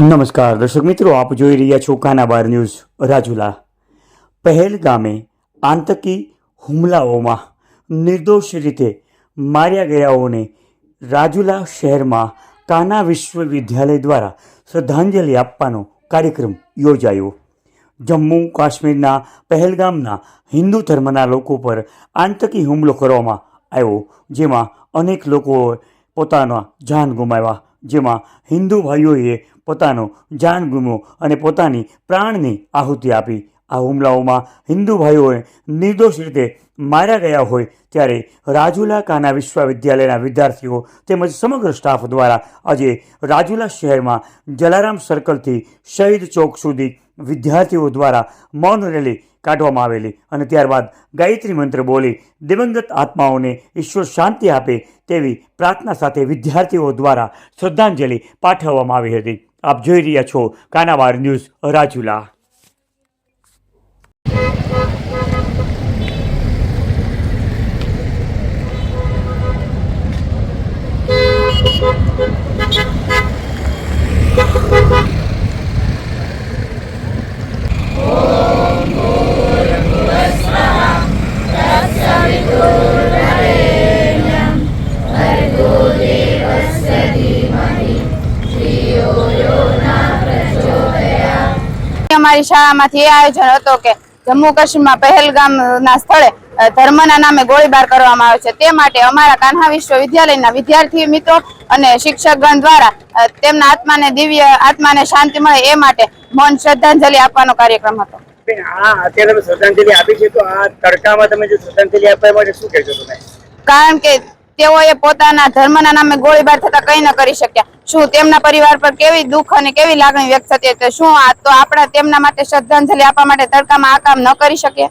નમસ્કાર, દર્શક મિત્રો, આપ જોઈ રહ્યા છો કાનાબાર ન્યૂઝ, રાજુલા. પહેલગામે આતંકી હુમલાઓમાં નિર્દોષ રીતે માર્યા ગયાઓને રાજુલા શહેરમાં કાના વિશ્વવિદ્યાલય દ્વારા શ્રદ્ધાંજલિ આપવાનો કાર્યક્રમ યોજાયો. જમ્મુ, કાશ્મીરના પહેલગામના હિન્દુ ધર્મના લોકો પર આતંકી હુમલો કરવામાં આવ્યો, જેમાં અનેક લોકોએ પોતાના જાન ગુમાવ્યા, જેમાં હિન્દુ ભાઈઓએ પોતાનો જાન ગુમ્યો અને પોતાની પ્રાણની આહુતિ આપી. આ હુમલાઓમાં હિન્દુ ભાઈઓએ નિર્દોષ રીતે માર્યા ગયા હોય ત્યારે રાજુલા કાના વિશ્વવિદ્યાલયના વિદ્યાર્થીઓ તેમજ સમગ્ર સ્ટાફ દ્વારા આજે રાજુલા શહેરમાં જલારામ સર્કલથી શહીદ ચોક સુધી વિદ્યાર્થીઓ દ્વારા મૌન રેલી કાઢવામાં આવેલી અને ત્યારબાદ ગાયત્રી મંત્ર બોલી દિવંગત આત્માઓને ઈશ્વર શાંતિ આપે તેવી પ્રાર્થના સાથે વિદ્યાર્થીઓ દ્વારા શ્રદ્ધાંજલિ પાઠવવામાં આવી હતી. આપ જોઈ રહ્યા છો કાનાવાર ન્યૂઝ રાજુલા. અમારી શાળામાંથી એ આયોજન હતો કે જમ્મુ કાશ્મીરમાં પહેલગામના સ્થળે ધર્મના નામે ગોળીબાર કરવામાં આવ્યો છે. તે માટે અમારા કાન્હા વિશ્વવિદ્યાલયના વિદ્યાર્થી મિત્રો અને શિક્ષકગણ દ્વારા તેમના આત્માને દિવ્ય આત્માને શાંતિ મળે એ માટે મૌન શ્રદ્ધાંજલિ આપવાનો કાર્યક્રમ હતો. અત્યારે તમે શ્રદ્ધાંજલિ આપી છે તો આ તડકામાં તમે જે શ્રદ્ધાંજલિ આપવા માટે શું કહેશો તમે? કારણ કે તેઓએ પોતાના ધર્મના નામે ગોળીબાર થતા કઈ ન કરી શક્યા. શું તેમના પરિવાર પર કેવી દુઃખ અને કેવી લાગણી વ્યક્ત થતી હશે શું આ તો આપણા તેમના માટે શ્રદ્ધાંજલિ આપવા માટે તડકામાં આ કામ ન કરી શકીએ